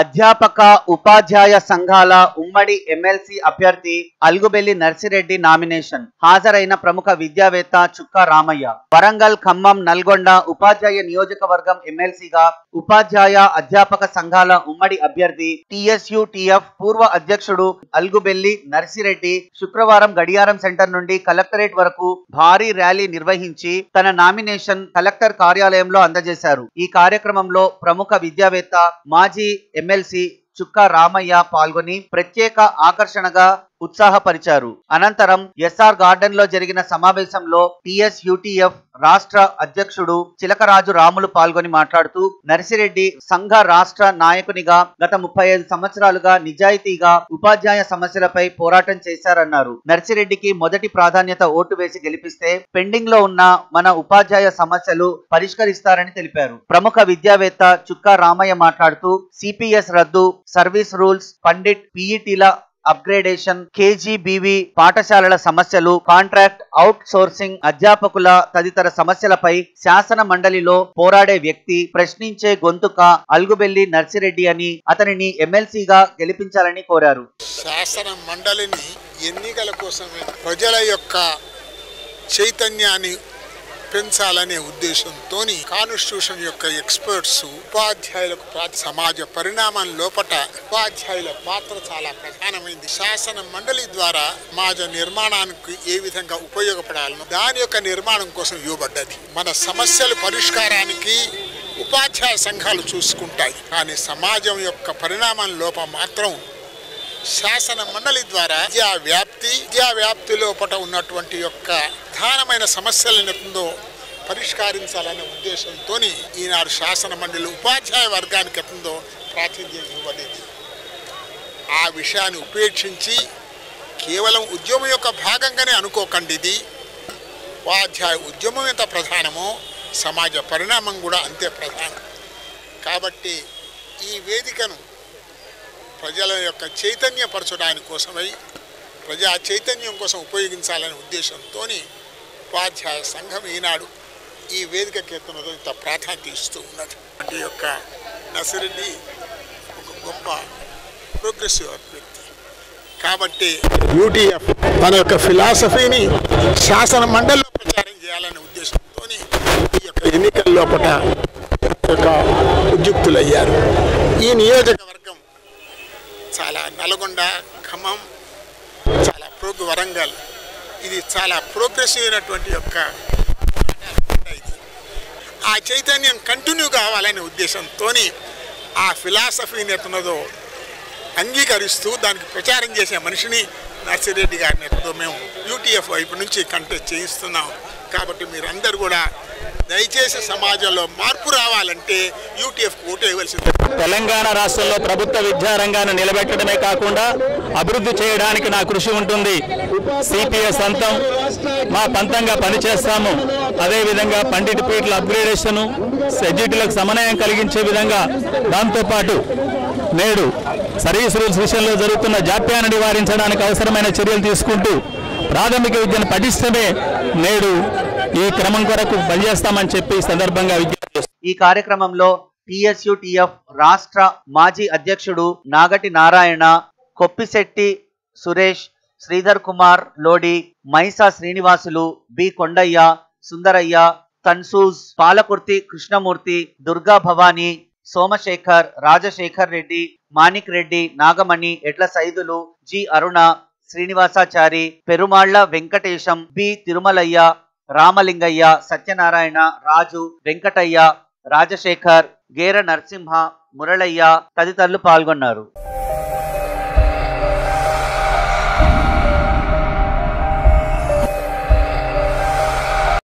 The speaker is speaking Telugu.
అధ్యాపక ఉపాధ్యాయ సంఘాల ఉమ్మడి ఎమ్మెల్సీ అభ్యర్థి అల్గుబెల్లి నర్సిరెడ్డి నామినేషన్. హాజరైన ప్రముఖ విద్యావేత్త చుక్క రామయ్య. వరంగల్ ఖమ్మం నల్గొండ ఉపాధ్యాయ నియోజకవర్గం ఎమ్మెల్సీగా ఉపాధ్యాయ అధ్యాపక సంఘాల ఉమ్మడి అభ్యర్థి టిఎస్యుటిఎఫ్ పూర్వ అధ్యక్షుడు అల్గుబెల్లి నర్సిరెడ్డి శుక్రవారం గడియారం సెంటర్ నుండి కలెక్టరేట్ వరకు భారీ ర్యాలీ నిర్వహించి తన నామినేషన్ కలెక్టర్ కార్యాలయంలో అందజేశారు. ఈ కార్యక్రమంలో ప్రముఖ విద్యావేత్త మాజీ ఎమ్మెల్సీ చుక్కా రామయ్య పాల్గొని ప్రత్యేక ఆకర్షణగా ఉత్సాహపరిచారు. అనంతరం ఎస్ఆర్ గార్డెన్లో జరిగిన సమావేశంలో టిఎస్ యుటిఎఫ్ రాష్ట్ర అధ్యక్షుడు చిలకరాజు రాములు పాల్గొని మాట్లాడుతూ నర్సిరెడ్డి సంఘ రాష్ట్ర నాయకునిగా గత ముప్పై ఐదు సంవత్సరాలుగా నిజాయితీగా ఉపాధ్యాయ సమస్యలపై పోరాటం చేశారన్నారు. నర్సిరెడ్డికి మొదటి ప్రాధాన్యత ఓటు వేసి గెలిపిస్తే పెండింగ్లో ఉన్న మన ఉపాధ్యాయ సమస్యలు పరిష్కరిస్తారని తెలిపారు. ప్రముఖ విద్యావేత్త చుక్కా రామయ్య మాట్లాడుతూ సిపిఎస్ రద్దు సర్వీస్ రూల్స్ పండిట్ పిఈటీల అప్గ్రేడేషన్ కేజీబీవీ పాఠశాలల సమస్యలు కాంట్రాక్ట్ అవుట్ సోర్సింగ్ అధ్యాపకుల తదితర సమస్యలపై శాసన మండలిలో పోరాడే వ్యక్తి ప్రశ్నించే గొంతుక అల్గుబెల్లి నర్సిరెడ్డి అని అతనిని ఎమ్మెల్సీగా గెలిపించాలని కోరారు. శాసన మండలిని ఎన్నికల కోసం ప్రజల యొక్క చైతన్యాన్ని పెంచాలనే ఉద్దేశంతో కాన్స్టిట్యూషన్ యొక్క ఎక్స్పర్ట్స్ ఉపాధ్యాయులకు సమాజ పరిణామం లోపట ఉపాధ్యాయుల పాత్ర చాలా ప్రధానమైంది. శాసన మండలి ద్వారా సమాజ నిర్మాణానికి ఏ విధంగా ఉపయోగపడాలనో దాని యొక్క నిర్మాణం కోసం ఇవ్వబడ్డది. మన సమస్యల పరిష్కారానికి ఉపాధ్యాయ సంఘాలు చూసుకుంటాయి. కానీ సమాజం యొక్క పరిణామం లోపం మాత్రం శాసన మండలి ద్వారా విద్యా వ్యాప్తి విద్యా వ్యాప్తి లోపల ఉన్నటువంటి యొక్క ప్రధానమైన సమస్యలతో పరిష్కరించాలనే ఉద్దేశంతో ఈనాడు శాసన మండలి ఉపాధ్యాయ వర్గానికి ఎత్తుందో ప్రాతినిధ్యం ఇవ్వలేదు. ఆ విషయాన్ని ఉపేక్షించి కేవలం ఉద్యమం యొక్క భాగంగానే అనుకోకండి ఇది. ఉపాధ్యాయ ఉద్యమం ఎంత ప్రధానమో సమాజ పరిణామం కూడా అంతే ప్రధానం. కాబట్టి ఈ వేదికను ప్రజల యొక్క చైతన్యపరచడానికి కోసమై ప్రజా చైతన్యం కోసం ఉపయోగించాలనే ఉద్దేశంతో ఉపాధ్యాయ సంఘం ఈనాడు ఈ వేదిక కీర్తనతో ఇంత ప్రాధాన్యత ఇస్తూ ఉన్నది. అంటే యొక్క నసిరెడ్డి ఒక గొప్ప ప్రోగ్రెసివ్ వ్యక్తి. కాబట్టి యూటీఎఫ్ తన యొక్క ఫిలాసఫీని శాసన మండలిలో ప్రచారం చేయాలనే ఉద్దేశంతో ఈ యొక్క ఎన్నికల లోపల యొక్క ఉద్యుక్తులయ్యారు. ఈ నియోజక చాలా నల్గొండ ఖమ్మం చాలా ప్రోగ్ వరంగల్ ఇది చాలా ప్రోగ్రెసివ్ అయినటువంటి యొక్క ఇది. ఆ చైతన్యం కంటిన్యూ కావాలనే ఉద్దేశంతో ఆ ఫిలాసఫీని ఎత్తున్నదో అంగీకరిస్తూ దానికి ప్రచారం చేసే మనిషిని నర్సిరెడ్డి గారిని ఎత్తుదో మేము యూటీఎఫ్ వైపు నుంచి కంటెస్ట్ చేయిస్తున్నాం. కాబట్టి మీరందరూ కూడా దయచేసి సమాజంలో మార్పు రావాలంటే యూటీఎఫ్ ఓటేయవలసింది తెలంగాణ రాష్ట్రంలో ప్రభుత్వ విద్యారంగాన్ని నిలబెట్టడమే కాకుండా అభివృద్ధి చేయడానికి నా కృషి ఉంటుంది. సిపిఎస్ అంతం. మా పంతంగా పనిచేస్తాము. అదేవిధంగా పండిట్ పీట్ల అప్గ్రేడేషను సెడ్యూటీలకు సమన్వయం కలిగించే విధంగా దాంతోపాటు నేడు సర్వీస్ రూల్స్ విషయంలో జరుగుతున్న జాప్యాన్ని నివారించడానికి అవసరమైన చర్యలు తీసుకుంటూ ప్రాథమిక విద్యను పఠిస్తమే నేడు ఈ క్రమం కొరకు పనిచేస్తామని చెప్పి సందర్భంగా విద్యార్థులు ఈ కార్యక్రమంలో టిఎస్యుటిఎఫ్ రాష్ట్ర మాజీ అధ్యక్షుడు Nagati Narayana Koppisetti Suresh Sridhar Kumar Lodi Maisa Srinivasulu B Kondaiah Sundaraiah Tansuj Palakurthi Krishnamurthy Durga Bhavani Somashekar Rajashekar Reddy Manik Reddy Nagamani Edla Saidulu G Aruna Srinivasachari Perumalla Venkatesham B Tirumalaiah Ramalingaiah Satyanarayana Raju Venkataiah Rajashekar Gera Narasimha Muralaiah తదితరులు పాల్గొన్నారు.